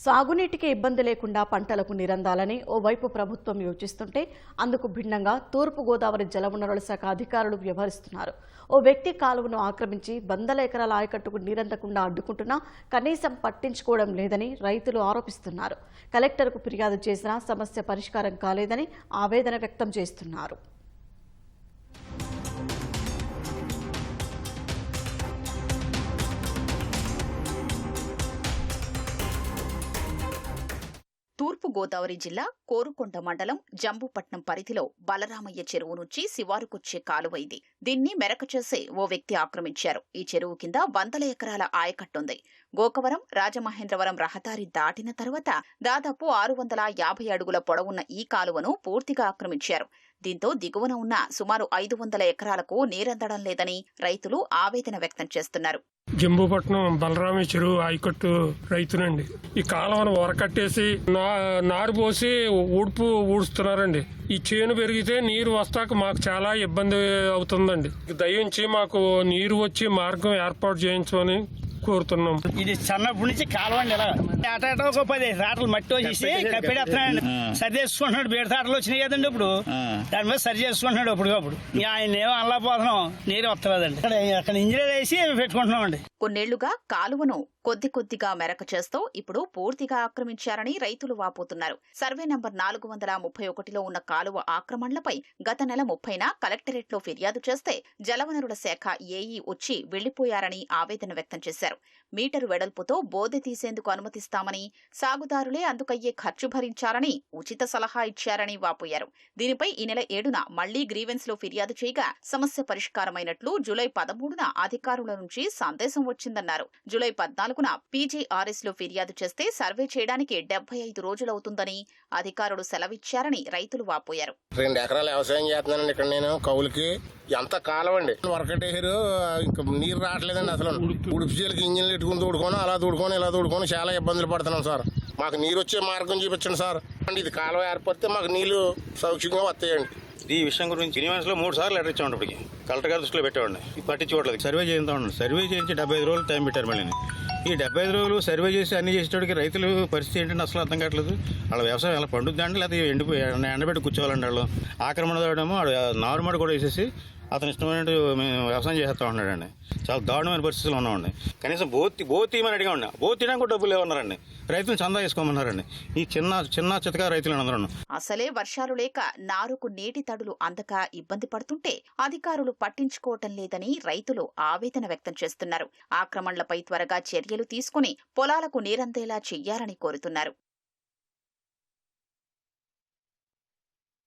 సాగునీటికి ఇబ్బంది లేకుండా పంటలకు నిరందాలని ఓవైపు ప్రభుత్వం యోచిస్తుంటే అందుకు భిన్నంగా తూర్పు గోదావరి జలవనరుల శాఖ అధికారులు వ్యవహరిస్తున్నారు. ఓ వ్యక్తి కాలువను ఆక్రమించి వందల ఎకరాల ఆయకట్టుకు నీరందకుండా అడ్డుకుంటున్నా కనీసం పట్టించుకోవడం లేదని రైతులు ఆరోపిస్తున్నారు. కలెక్టర్కు ఫిర్యాదు చేసినా సమస్య పరిష్కారం కాలేదని ఆవేదన వ్యక్తం చేస్తున్నారు. తూర్పుగోదావరి జిల్లా కోరుకొండ మండలం జంబుపట్నం పరిధిలో బలరామయ్య చెరువు నుంచి శివారుకొచ్చే కాలువ ఇది. దీన్ని మెరక చేసే ఓ వ్యక్తి ఆక్రమించారు. ఈ చెరువు కింద వందల ఎకరాల ఆయకట్టుంది. గోకవరం రాజమహేంద్రవరం రహదారి దాటిన తర్వాత దాదాపు ఆరు వందల యాభై అడుగుల పొడవున్న ఈ కాలువను పూర్తిగా ఆక్రమించారు. దీంతో దిగువన ఉన్న సుమారు ఐదు వందల ఎకరాలకు నీరందడం లేదని రైతులు ఆవేదన వ్యక్తం చేస్తున్నారు. జంబూపట్నం బలరామి చెరువు ఆయకట్టు రైతునండి ఈ కాలువను వరకట్టేసి నా నారు పోసి ఊడ్పు ఊడుస్తున్నారండి. ఈ చేను పెరిగితే నీరు వస్తాక మాకు చాలా ఇబ్బంది అవుతుందండి. దయించి మాకు నీరు వచ్చి మార్గం ఏర్పాటు చేయించమని కోరుతున్నాం. ఇది చిన్నప్పటి నుంచి కాలువండి ఇలా అట అట ఒక పది మట్టి వచ్చేసి కప్పెడేస్తున్నాడు సరి చేసుకుంటున్నాడు. బీడ తాటలు వచ్చినాయి కదండి ఇప్పుడు. దాని మీద సరి చేసుకుంటున్నాడు అప్పటికప్పుడు. ఇక ఆయన ఏమో అల్లా పోతున్నాం నీరు వస్తలేదండి. అక్కడ అక్కడ ఇంజనీర్ వేసి పెట్టుకుంటున్నాం అండి కొన్నేళ్ళుగా కాలువను కొద్ది కొద్దిగా మెరక చేస్తూ ఇప్పుడు పూర్తిగా ఆక్రమించారని రైతులు వాపోతున్నారు. సర్వే నంబర్ నాలుగు వందల ముప్పై ఒకటిలో ఉన్న కాలువ ఆక్రమణలపై గత నెల ముప్పైన కలెక్టరేట్లో ఫిర్యాదు చేస్తే జలవనరుల శాఖ ఏఈ వచ్చి వెళ్ళిపోయారని ఆవేదన వ్యక్తం చేశారు. claro, మీటరు వెడల్పుతో బోధి తీసేందుకు అనుమతిస్తామని సాగుదారులే అందుకయ్యే ఖర్చు భరించారని ఉచిత సలహా ఇచ్చారని వాపోయారు. దీనిపై ఈ నెల ఏడున మళ్ళీ గ్రీవెన్స్లో ఫిర్యాదు చేయగా సమస్య పరిష్కారమైనట్లు జూలై పదమూడున అధికారుల నుంచి సందేశం వచ్చిందన్నారు. జూలై పద్నాలుగున పీజీఆర్ఎస్లో ఫిర్యాదు చేస్తే సర్వే చేయడానికి డెబ్బై ఐదు రోజులవుతుందని అధికారులు సెలవిచ్చారని రైతులు వాపోయారు. రెండు ఎకరాలు వ్యవసాయం చేస్తున్నానండి ఇక్కడ నేను కౌలుకి. ఎంత కాలం అండి? వరకటేరు ఇంకా నీరు రావట్లేదండి అసలు. ఉడుపు ఇంజిన్లు పెట్టుకుని తోడుకొని అలా తోడుకొని ఇలా తోడుకొని చాలా ఇబ్బందులు పడుతున్నాం సార్. మాకు నీరు వచ్చే మార్గం చూపించండి సార్. అంటే ఇది కాలువ ఏర్పడితే మాకు నీళ్ళు సౌక్ష్యంగా వస్తాయండి. ఈ విషయం గురించి యూనివర్స్లో మూడు సార్లు లెటర్ ఇచ్చామండి ఇప్పటికి కలెక్టర్ గారి దృష్టిలో పెట్టేవాడిని. పట్టించుకోవట్లేదు. సర్వే చేద్దాం ఉండండి. సర్వే చేయించి డెబ్బై ఐదు రోజులు టైం పెట్టారు మళ్ళీ ఈ డెబ్బై ఐదు రోజులు సర్వే చేసి అన్ని చేసేటోడికి రైతులు పరిస్థితి ఏంటంటే అసలు అర్థం కావట్లేదు. వాళ్ళ వ్యవసాయం ఎలా పండుద్దండి? లేకపోతే ఎండిపోయి ఎండబెట్టి కూర్చోవాలండి వాళ్ళు. ఆక్రమణ దాడేమో నారుమడి కూడా వేసేసి అతను ఇష్టమైనట్టు మేము వ్యవసాయం చేస్తూ ఉన్నాడండి. చాలా దారుణమైన పరిస్థితులు ఉన్నామండి. కనీసం బోతి బోతి అని అడిగా ఉండి బోతి కూడా డబ్బులు లేవన్నారండి. రైతులు చందా వేసుకోమన్నారండి ఈ చిన్న చిన్న చితక రైతులు అందరూ అసలే వర్షాలు లేక నారుకు నీటి తడులు అందక ఇబ్బంది పడుతుంటే అధికారులు పట్టించుకోవటం లేదని రైతులు ఆవేదన వ్యక్తం చేస్తున్నారు. ఆక్రమణలపై త్వరగా చర్యలు తీసుకుని పొలాలకు నీరందేలా చెయ్యాలని కోరుతున్నారు.